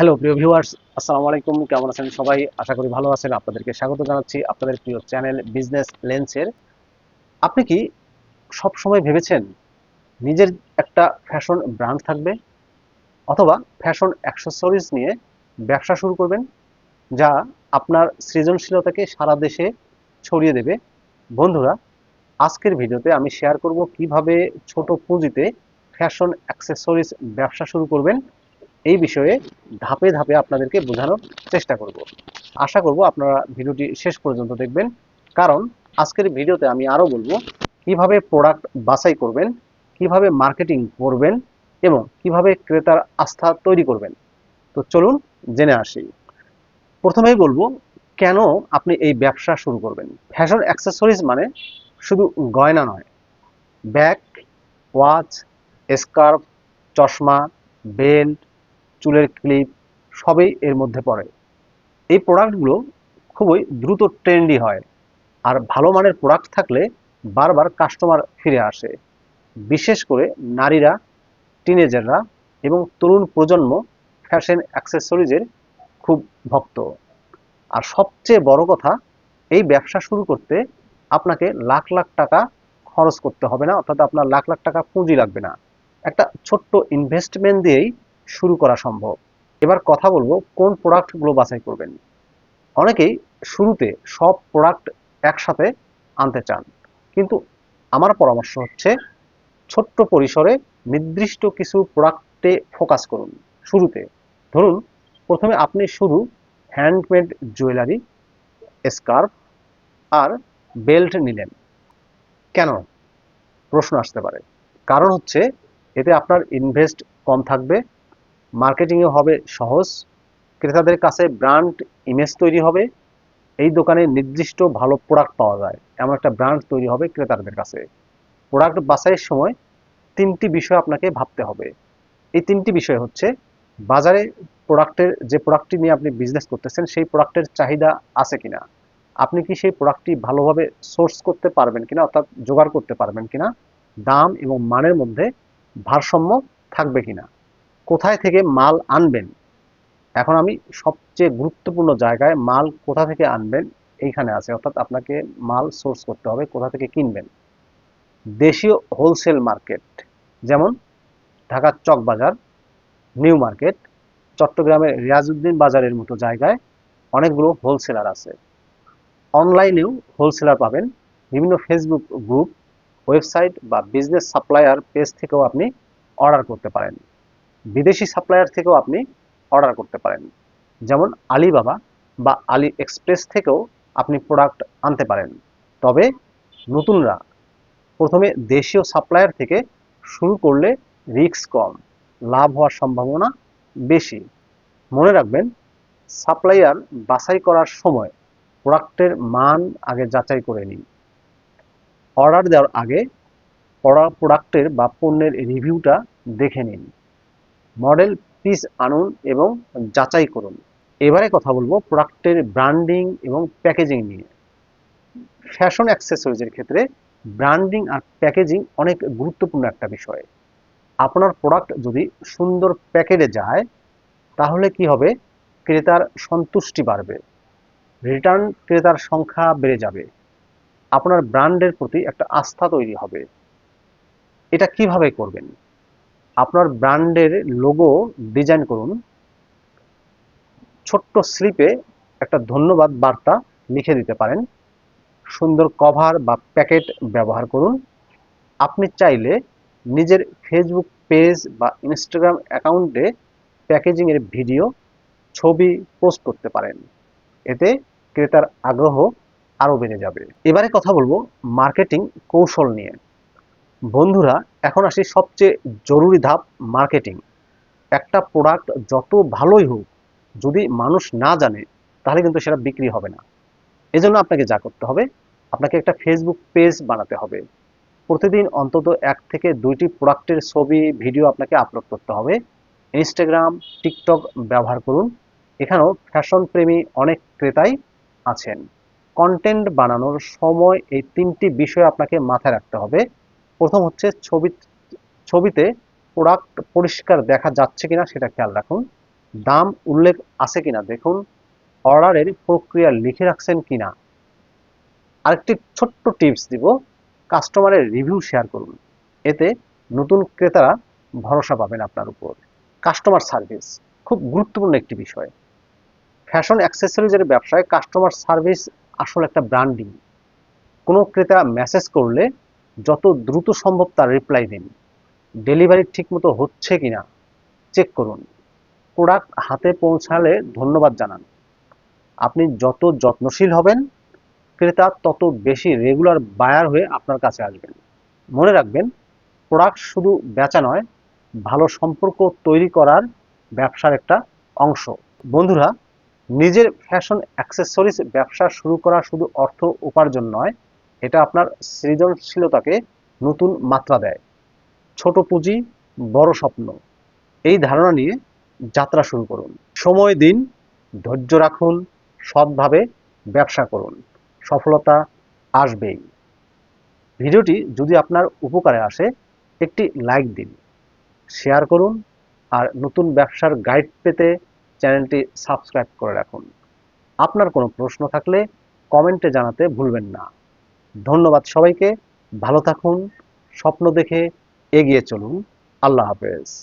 Hello প্রিয় viewers আসসালামু আলাইকুম। কেমন আছেন সবাই? আশা করি ভালো আছেন। আপনাদেরকে স্বাগত জানাচ্ছি আপনাদের প্রিয় চ্যানেল বিজনেস লেন্সের আপনি কি সব সময় ভেবেছেন নিজের একটা ফ্যাশন ব্র্যান্ড থাকবে? অথবা ফ্যাশন অ্যাক্সেসরিজ নিয়ে ব্যবসা শুরু করবেন, যা আপনার সৃজনশীলতাকে সারা দেশে ছড়িয়ে দেবে? বন্ধুরা, আজকের ভিডিওতে আমি শেয়ার করব কীভাবে ছোট পুঁজিতে ফ্যাশন অ্যাক্সেসরিজ ব্যবসা শুরু করবেন এই বিষয়ে ধাপে ধাপে আপনাদেরকে বোঝানোর চেষ্টা করব। আশা করব আপনারা ভিডিওটি শেষ পর্যন্ত দেখবেন। কারণ আজকের ভিডিওতে আমি আরও বলব, কীভাবে প্রোডাক্ট বাছাই করবেন, কীভাবে মার্কেটিং করবেন এবং কীভাবে ক্রেতার আস্থা তৈরি করবেন। তো চলুন জেনে আসি। প্রথমেই বলব, কেন আপনি এই ব্যবসা শুরু করবেন? ফ্যাশন অ্যাক্সেসরিজ মানে শুধু গয়না নয়। ব্যাগ ওয়াচ স্কার্ফ চশমা বেল্ট চুলের ক্লিপ সবই এর মধ্যে পড়ে। এই প্রোডাক্টগুলো খুবই দ্রুত ট্রেন্ডি হয় আর ভালো মানের প্রোডাক্ট থাকলে বারবার কাস্টমার ফিরে আসে। বিশেষ করে নারীরা টিনেজাররা এবং তরুণ প্রজন্ম ফ্যাশন অ্যাক্সেসরিজের খুব ভক্ত। আর সবচেয়ে বড় কথা, এই ব্যবসা শুরু করতে আপনাকে লাখ লাখ টাকা খরচ করতে হবে না, অর্থাৎ আপনার লাখ লাখ টাকা পুঁজি লাগবে না। একটা ছোট্ট ইনভেস্টমেন্ট দিয়েই শুরু করা সম্ভব। এবার কথা বলব কোন প্রোডাক্টগুলো বাছাই করবেন। অনেকেই শুরুতে সব প্রোডাক্ট একসাথে আনতে চান, কিন্তু আমার পরামর্শ হচ্ছে ছোট্ট পরিসরে নির্দিষ্ট কিছু প্রোডাক্টে ফোকাস করুন শুরুতে। ধরুন, প্রথমে আপনি শুধু হ্যান্ডমেড জুয়েলারি স্কার্ফ আর বেল্ট নিলেন। কেন? প্রশ্ন আসতে পারে। কারণ হচ্ছে এতে আপনার ইনভেস্ট কম থাকবে মার্কেটিংয়ে হবে সহজ। ক্রেতাদের কাছে ব্র্যান্ড ইমেজ তৈরি হবে। এই দোকানে নির্দিষ্ট ভালো প্রোডাক্ট পাওয়া যায়। এমন একটা ব্র্যান্ড তৈরি হবে ক্রেতাদের কাছে। প্রোডাক্ট বাছাইয়ের সময় তিনটি বিষয় আপনাকে ভাবতে হবে। এই তিনটি বিষয় হচ্ছে, বাজারে প্রোডাক্টের যে প্রোডাক্টটি নিয়ে আপনি বিজনেস করতেছেন, সেই প্রোডাক্টের চাহিদা আছে কিনা? আপনি কি সেই প্রোডাক্টটি ভালোভাবে সোর্স করতে পারবেন কিনা, অর্থাৎ জোগাড় করতে পারবেন কিনা? দাম এবং মানের মধ্যে ভারসাম্য থাকবে কিনা? কোথায় থেকে মাল আনবেন? এখন আমি সবচেয়ে গুরুত্বপূর্ণ জায়গায় মাল কোথা থেকে আনবেন, এইখানে আছে। অর্থাৎ আপনাকে মাল সোর্স করতে হবে, কোথা থেকে কিনবেন। দেশীয় হোলসেল মার্কেট যেমন ঢাকার চক বাজার নিউ মার্কেট চট্টগ্রামের রিয়াজউদ্দিন বাজারের মতো জায়গায় অনেকগুলো হোলসেলার আছে। অনলাইনেও হোলসেলার পাবেন। বিভিন্ন ফেসবুক গ্রুপ ওয়েবসাইট বা বিজনেস সাপ্লায়ার পেজ থেকেও আপনি অর্ডার করতে পারেন। বিদেশি সাপ্লায়ার থেকেও আপনি অর্ডার করতে পারেন। যেমন আলিবাবা বা আলি এক্সপ্রেস থেকেও আপনি প্রোডাক্ট আনতে পারেন। তবে নতুনরা প্রথমে দেশীয় সাপ্লায়ার থেকে শুরু করলে রিস্ক কম, লাভ হওয়ার সম্ভাবনা বেশি। মনে রাখবেন সাপ্লায়ার বাছাই করার সময় প্রোডাক্টের মান আগে যাচাই করে নিন। অর্ডার দেওয়ার আগে প্রোডাক্টের বা পণ্যের রিভিউটা দেখে নিন। মডেল, পিস আনুন এবং যাচাই করুন। এবারে কথা বলব প্রোডাক্টের ব্র্যান্ডিং এবং প্যাকেজিং নিয়ে। ফ্যাশন অ্যাক্সেসরিজের ক্ষেত্রে ব্র্যান্ডিং আর প্যাকেজিং অনেক গুরুত্বপূর্ণ একটা বিষয়। আপনার প্রোডাক্ট যদি সুন্দর প্যাকেটে যায়, তাহলে কি হবে? ক্রেতার সন্তুষ্টি বাড়বে। রিটার্ন ক্রেতার সংখ্যা বেড়ে যাবে। আপনার ব্র্যান্ডের প্রতি একটা আস্থা তৈরি হবে। এটা কীভাবে করবেন? আপনার ব্র্যান্ডের লোগো ডিজাইন করুন। ছোট্ট স্লিপে একটা ধন্যবাদ বার্তা লিখে দিতে পারেন। সুন্দর কভার বা প্যাকেট ব্যবহার করুন। আপনি চাইলে নিজের ফেসবুক পেজ বা ইনস্টাগ্রাম অ্যাকাউন্টে প্যাকেজিংয়ের ভিডিও ছবি পোস্ট করতে পারেন। এতে ক্রেতার আগ্রহ আরও বেড়ে যাবে। এবারে কথা বলব মার্কেটিং কৌশল নিয়ে। বন্ধুরা, এখন আসি সবচেয়ে জরুরি ধাপ মার্কেটিং একটা প্রোডাক্ট যত ভালোই হোক, যদি মানুষ না জানে, তাহলে কিন্তু সেটা বিক্রি হবে না। এজন্য আপনাকে যা করতে হবে, আপনাকে একটা ফেসবুক পেজ বানাতে হবে। প্রতিদিন অন্তত এক থেকে দুইটি প্রোডাক্টের ছবি ভিডিও আপনাকে আপলোড করতে হবে। ইনস্টাগ্রাম টিকটক ব্যবহার করুন। এখানেও ফ্যাশন প্রেমী অনেক ক্রেতাই আছেন। কন্টেন্ট বানানোর সময় এই তিনটি বিষয় আপনাকে মাথায় রাখতে হবে। প্রথম হচ্ছে ছবি ছবিতে প্রোডাক্ট পরিষ্কার দেখা যাচ্ছে কিনা সেটা খেয়াল রাখুন। দাম উল্লেখ আছে কিনা দেখুন। অর্ডারের প্রক্রিয়া লিখে রাখছেন কিনা। আরেকটি ছোট্ট টিপস দিব কাস্টমারের রিভিউ শেয়ার করুন। এতে নতুন ক্রেতারা ভরসা পাবেন আপনার উপর। কাস্টমার সার্ভিস খুব গুরুত্বপূর্ণ একটি বিষয়। ফ্যাশন অ্যাক্সেসরিজের ব্যবসায় কাস্টমার সার্ভিস আসলে একটা ব্র্যান্ডিং কোনো ক্রেতা মেসেজ করলে যত দ্রুত সম্ভব তার রিপ্লাই দিন ডেলিভারি ঠিকমতো হচ্ছে কিনা চেক করুন। প্রোডাক্ট হাতে পৌঁছালে ধন্যবাদ জানান। আপনি যত যত্নশীল হবেন, ক্রেতা তত বেশি রেগুলার বায়ার হয়ে আপনার কাছে আসবেন। মনে রাখবেন প্রোডাক্ট শুধু বেচা নয়, ভালো সম্পর্ক তৈরি করার ব্যবসার একটা অংশ। বন্ধুরা, নিজের ফ্যাশন অ্যাক্সেসরিজ ব্যবসা শুরু করা শুধু অর্থ উপার্জন নয় এটা আপনার সৃজনশীলতাকে নতুন মাত্রা দেয়। ছোট পুঁজি, বড় স্বপ্ন। এই ধারণা নিয়ে যাত্রা শুরু করুন। সময় দিন, ধৈর্য রাখুন, সৎভাবে ব্যবসা করুন। সফলতা আসবেই। ভিডিওটি যদি আপনার উপকারে আসে, একটি লাইক দিন, শেয়ার করুন, আর নতুন ব্যবসার গাইড পেতে চ্যানেলটি সাবস্ক্রাইব করে রাখুন। আপনার কোনো প্রশ্ন থাকলে কমেন্টে জানাতে ভুলবেন না। ধন্যবাদ সবাইকে। ভালো থাকুন স্বপ্ন দেখে এগিয়ে চলুন। আল্লাহ হাফেজ।